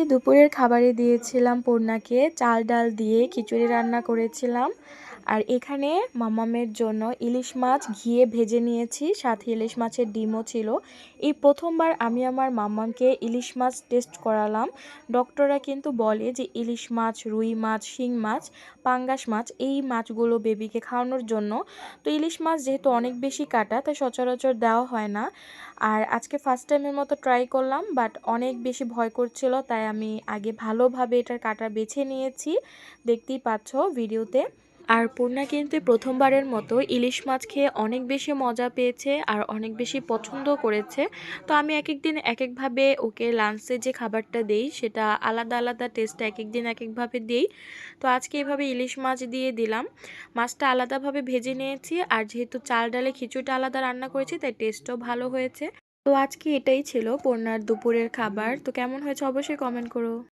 আজকে দুপুরের খাবারে দিয়েছিলাম পূর্ণাকে চাল ডাল দিয়ে খিচুড়ি রান্না করেছিলাম। আর এখানে মামামের জন্য ইলিশ মাছ ঘিয়ে ভেজে নিয়েছি, সাথে ইলিশ মাছের ডিমও ছিল। এই প্রথমবার আমি আমার মামামকে ইলিশ মাছ টেস্ট করালাম। ডক্টররা কিন্তু বলে যে ইলিশ মাছ, রুই মাছ, শিং মাছ, পাঙ্গাস মাছ, এই মাছগুলো বেবিকে খাওয়ানোর জন্য। তো ইলিশ মাছ যেহেতু অনেক বেশি কাটা, তাই সচরাচর দেওয়া হয় না। আর আজকে ফার্স্ট টাইমের মতো ট্রাই করলাম বাট অনেক বেশি ভয় করছিল, তাই আমি আগে ভালোভাবে এটার কাটা বেছে নিয়েছি। দেখতেই পাচ্ছ ভিডিওতে। আর পূর্ণা কিন্তু প্রথমবারের মতো ইলিশ মাছ খেয়ে অনেক বেশি মজা পেয়েছে আর অনেক বেশি পছন্দ করেছে। তো আমি এক এক দিন এক একভাবে ওকে লাঞ্চে যে খাবারটা দেই, সেটা আলাদা আলাদা টেস্ট এক এক দিন এক একভাবে দিই। তো আজকে এভাবে ইলিশ মাছ দিয়ে দিলাম। মাছটা আলাদাভাবে ভেজে নিয়েছি আর যেহেতু চাল ডালে খিচুড়িটা আলাদা রান্না করেছি, তাই টেস্টও ভালো হয়েছে। তো আজকে এটাই ছিল পূর্ণার দুপুরের খাবার। তো কেমন হয়েছে অবশ্যই কমেন্ট করো।